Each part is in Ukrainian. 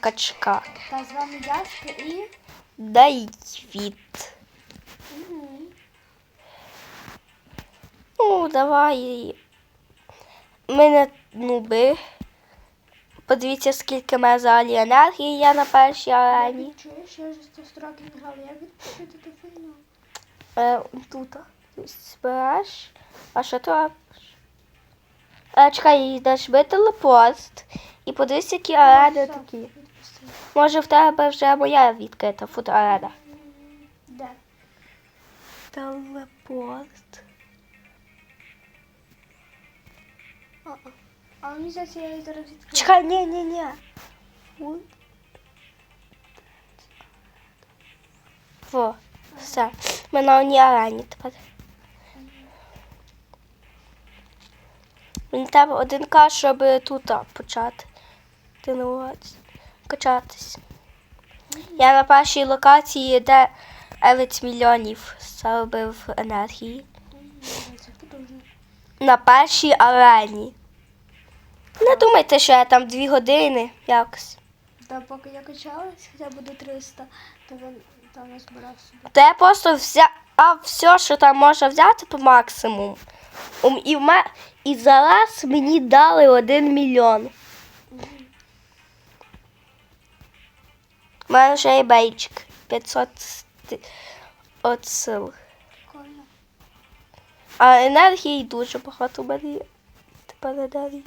качка. Та з вами Яска і. Давід. Угу. Ну, давай. Ми не нуби. Подивіться, скільки в мене взагалі енергії є на першій арені. Чуєш, я вже 100 років грала. Як відпустити ту фігню? Е, тут. Збереш. А що ти робиш? Е, чекай, йдеш би телепост. І подивись, які арени Все, такі. відпусти. Може в тебе вже моя відкрита фотоарена. Де? Телепост. А, а. А мені здається, я її зараз відкрию. Чекай, ні, ні, ні. Во, все. Ми на одній арені тепер. Мені треба один каш, щоб тут почати. Тренуватися. Качатись. Я на першій локації, де 9 мільйонів заробив енергії. На першій арені. Не думайте, що я там дві години якось. Та поки я качалась, хоча б до 300, то він там назбирав собі. То я просто взяв все, що там можна взяти по максимуму. І, в ме... і зараз мені дали один мільйон. У мене вже є бейчик. 500 сти- от сил. А енергії дуже багато мене є. Тепер енергії.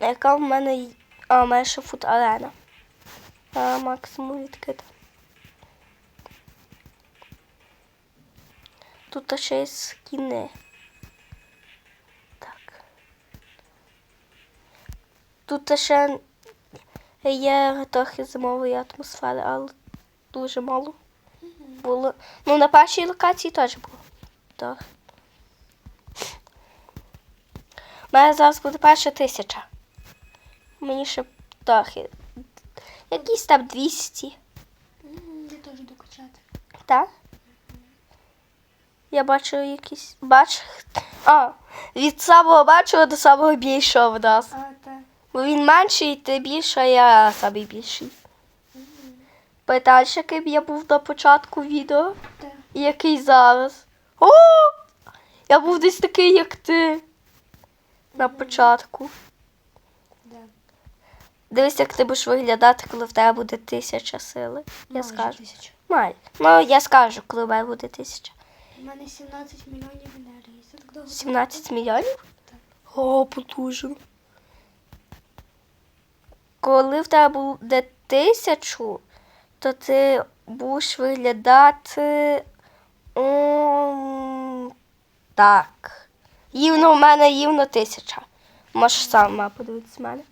Яка в мене й- А, в мене ще фут арена. А, максимум відкрита. Тут ще є скіни. Так. Тут ще є трохи зимової атмосфери, але дуже мало було. Ну, на першій локації теж було. Так. У мене зараз буде перша тисяча. Мені ще трохи. Якісь там 200. Мгм, Я теж докачати. Так? Я бачу якісь. Бач. А, від самого бачила до самого більшого в нас. А. Бо він менший, ти більше, а я самий більший. Питаєш, яким я був на початку відео? Та. І який зараз? О! Я був десь такий, як ти. На початку. Де? Дивись, як ти будеш виглядати, коли в тебе буде тисяча сили. Я Майже скажу. тисяча. Ну, я скажу, коли в мене буде тисяча. У мене 17 мільйонів енергії. Це 17 мільйонів? Так. О, потужно. Коли в тебе буде тисячу, то ти будеш виглядати. м, так. Рівно в мене рівно тисяча. Можеш сама подивитися мене.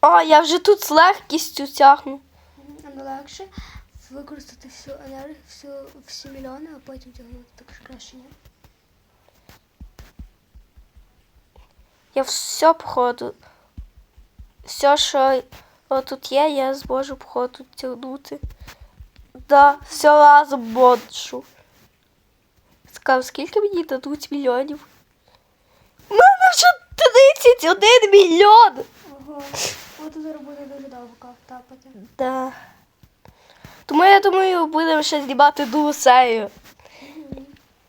О, я вже тут з легкістю тягну. Легше використати всю енергію, всю, всі мільйони, а потім тягнути так краще, ні? Я все походу. Все, що тут є, я зможу походу тягнути. Да, все разом можу. Сказав, скільки мені дадуть мільйонів? У мене вже 31 мільйон! Ого. От зараз буде дуже довго тапати. Да. Тому я думаю, будемо ще знімати другу серію.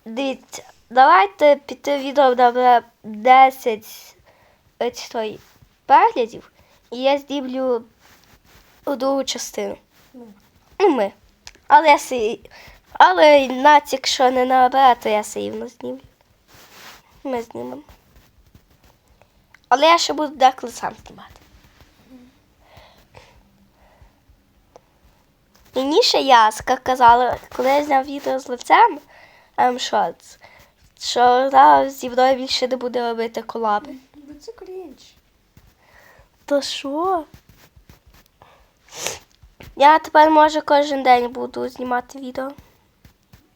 Дивіться, давайте піти відео на 10 ось той переглядів, і я знімлю у другу частину. Ми. Ну, ми. Але я си... Але навіть якщо не набере, то я рівно знімлю. Ми знімемо. Але я ще буду деколи сам знімати. Ще Яска казала, коли я зняв відео з лицем М Shorts, що зараз зі мною більше не буде робити колаби. Це крінж. То що? Я тепер може кожен день буду знімати відео.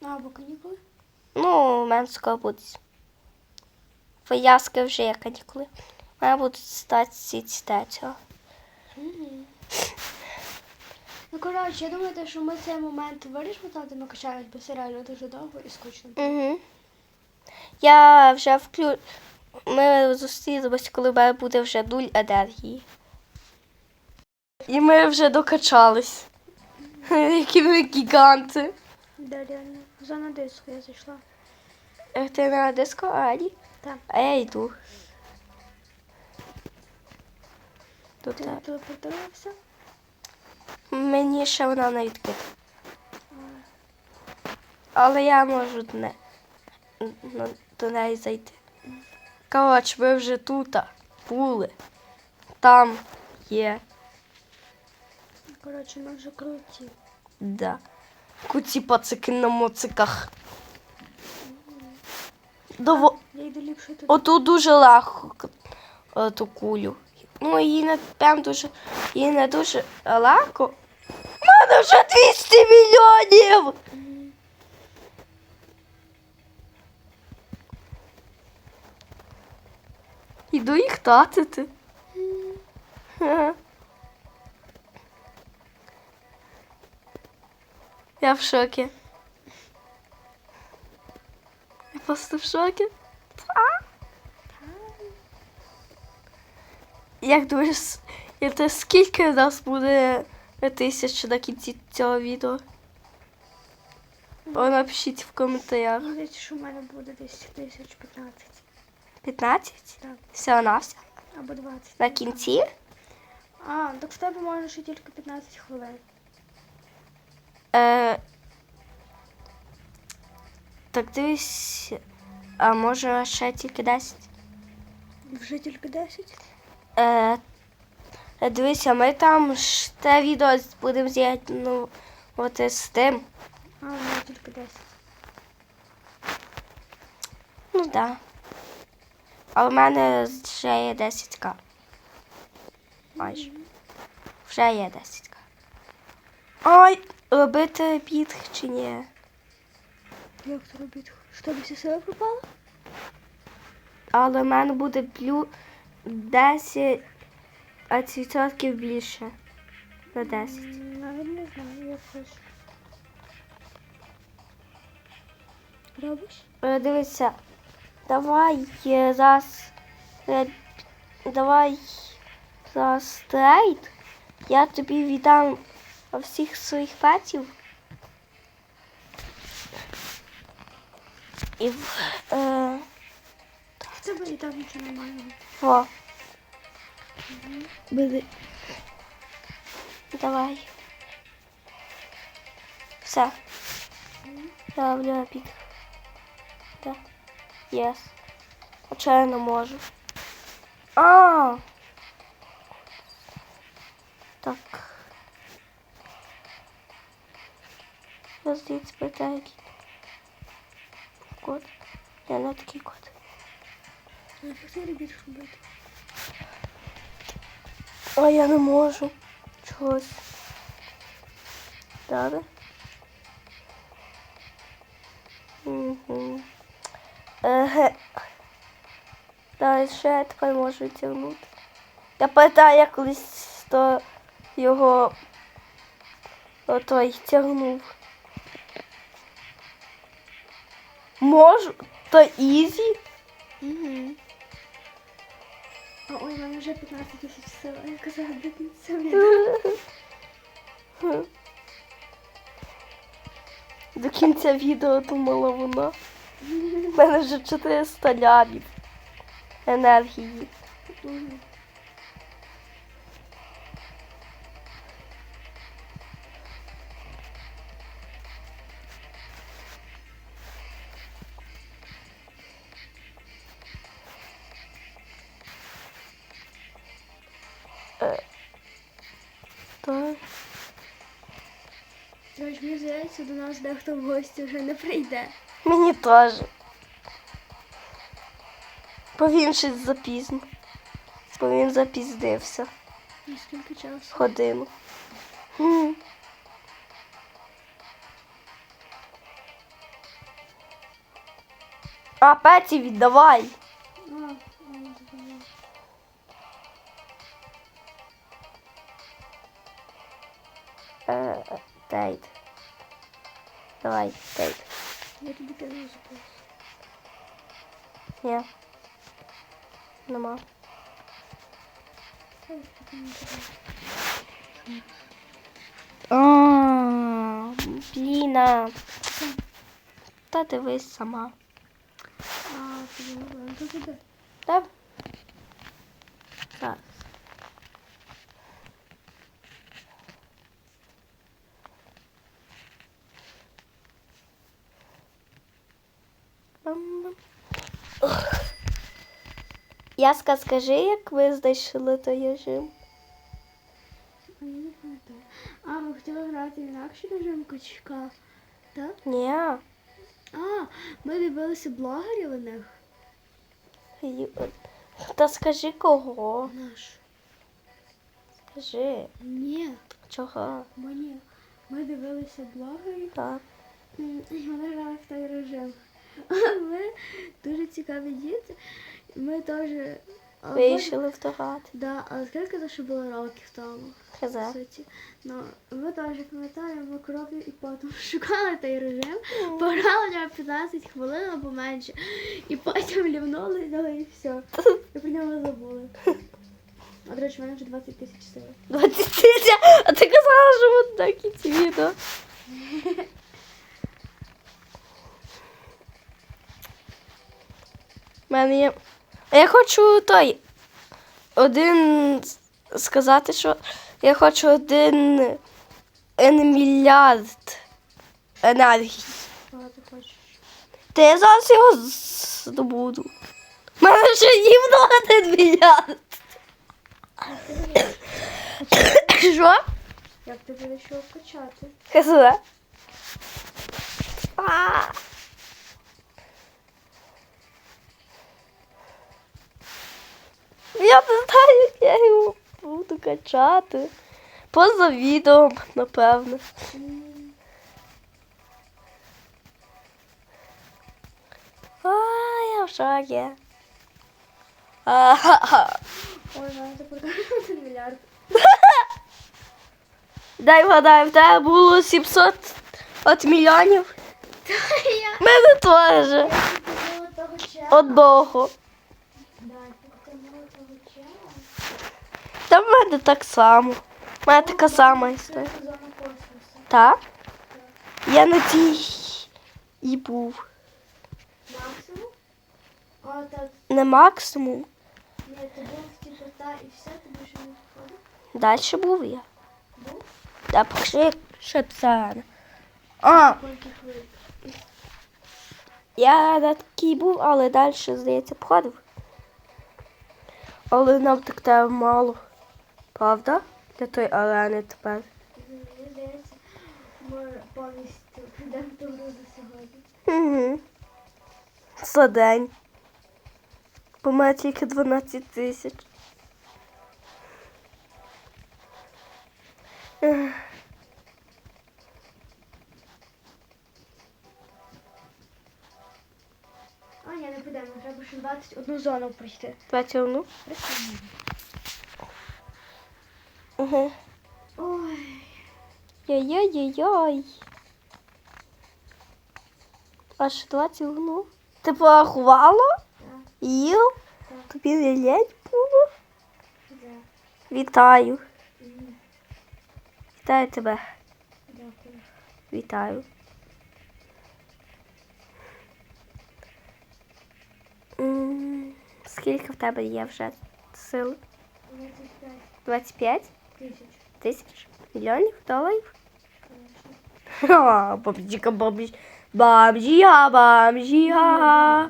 А, або канікули? Ну, у мене скоро буде. В вже є канікули. У мене будуть статці цього. Ну, коротше, я думаю, те, що ми цей момент вирішимо, там, де ми качаємось, бо це реально дуже довго і скучно. Угу. Я вже вклю... ми зустрінемось, коли в мене буде вже нуль енергії. І ми вже докачались. Які ми гіганти. Да, реально. Зона диску я зайшла. Е, Ти на диско Ані? Так. А я йду. Тут Ти так. телепортувався? Мені ще вона не відкрита. Але я можу до, не, на- до неї зайти. Коротше, ви вже тут були. Там є. Коротше, ми вже круті. Да. Куці пацики на моциках. Дово... Отут дуже легко ту кулю. Ну, її не прям дуже. Її не дуже легко. У мене вже 200 мільйонів! Іду їх татити. Я в шокі. Я просто в шокі. Як думаєш, те скільки нас буде тисяч на кінці цього відео? О, напишіть в коментарях. Здається, що в мене буде десь тисяч 15. 15? Так. Все на все. Або 20. На кінці? А, так в тебе може ще тільки 15 хвилин. Е, так дивись. А може ще тільки 10? Вже тільки 10? Е, дивися, ми там ж те відео будемо ну, е, з тим. А, в мене тільки 10. Ну так. Да. А в мене вже є 10к. Майже. Вже є 10к. Ой, робити біг чи ні? Як це робити? Що тобі всі сили пропали? Але в мене буде плюс 10 відсотків більше. На 10. Навіть не знаю, як хочеш. Робиш? Е, Дивися, давай е, зараз. е, Давай зараз трейд. Я тобі віддам всіх своїх петів. І в- е, В тебе і так нічого немає. во. Бери. Давай. Все. Ставлю обід. Так. Єс. А чого я не можу? А. Так. Роздіть питає. Код. Я не такий код. Ну, що ти робиш робити? А я не можу. Чогось. Добре. Я можу тягнути? Я пам'ятаю, я колись то його отой тягнув. Можу? То ізі? Угу. Ой, в мене вже 15 тисяч сил. Я казала, до кінця. До кінця відео думала вона. У мене вже 400 лямів енергії. Мгм. Так. Тож мені здається, до нас дехто в гості вже не прийде. Мені теж. Бо він щось запізно. Бо він запіздився І скільки часу? годину. А, Петі, віддавай. Забула. Е, Тейт. Давай, Тейт. Я тобі кину запрос. Ні. Нема. А, Бліна. Та дивись сама. А, блін, то. Так? Так. Яска, скажи, як ви знайшли той режим? А ми хотіли грати в інакший режим качка. Так? Ні. А, ми дивилися блогерів у них. Та скажи кого? Наш. Скажи. Ні, Чого? мені. Ми дивилися блогерів. Так. І вони грали в той режим. Ми дуже цікаві діти. Ми теж. а, Вирішили вторгати. Да, а скільки то ще було років тому? Суті. Ну, ми теж пам'ятаємо, кров'ю і потім шукали той режим, пограли на 15 хвилин або менше, і потім лівнули ну, і все. І про нього забули. А до речі, в мене вже 20 тисяч сил. 20 тисяч, а ти казала, що от на кінці відео. У мене є. Я хочу той. Один сказати, що я хочу один, мільярд енергії. Ти? Та я зараз його здобуду. У мене ще рівно один мільярд. Що? Як ти будеш його качати? Хз. Я не знаю, як я його буду качати. Поза відео, напевно. А, я в шокі. А-ха-ха. Ой, в мене тепер один мільярд. Дай вгадаю, в тебе було 700 от мільйонів. Та я мене теж. Одного. Да, я купила того чела. Та в мене так само. У мене така сама історія. Так? Я на тій і був. Максимум? Так, Не максимум. ні, ти був типу та і все, ти більше не виходив? Далі був я. Був? Та пошли, що це. А, я на такій був, але далі, здається, походив. Але нам так мало. Правда? Для тої арени тепер. Мені здається, ми повністю підемо за сьогодні. Угу. За день. Бо мене тільки 12 тисяч. А, ні, не підемо, треба ще 21 зону пройти. 21. Угу. Ой, Яй-яй-яй-яй. Аж 21. Ти порахувала? так, Тобі не лять було? Вітаю. Вітаю тебе. Дякую. Вітаю. Скільки в тебе є вже сил? 25 25 тисяч, тисяч мільйонів доларів? звісно. Ха, Бабжіка, бабжі. Бабжіга, бабжіга.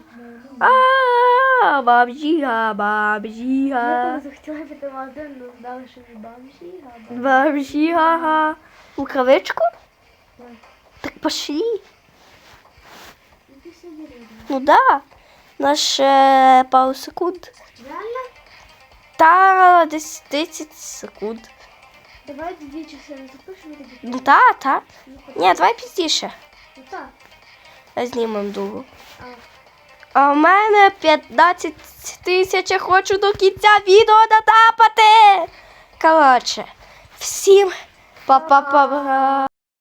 А, бабжіга, Я бабжіга. коли захотіла піти в магазин, ну здали, що не бабжі, а бабжі. Бабжіга. Рукавичку? Ой, Так пошли. ну ти все деревно. Ну да. Наш е, пару секунд. Реально? Та десь 30 секунд. Давай дві частини запишемо тоді. Ну так, та. Ну, Ні, давай пізніше. Ну так. Знімемо другу. А, А в мене 15 тисяч, я хочу до кінця відео дотапати. Коротше, всім па-па-па.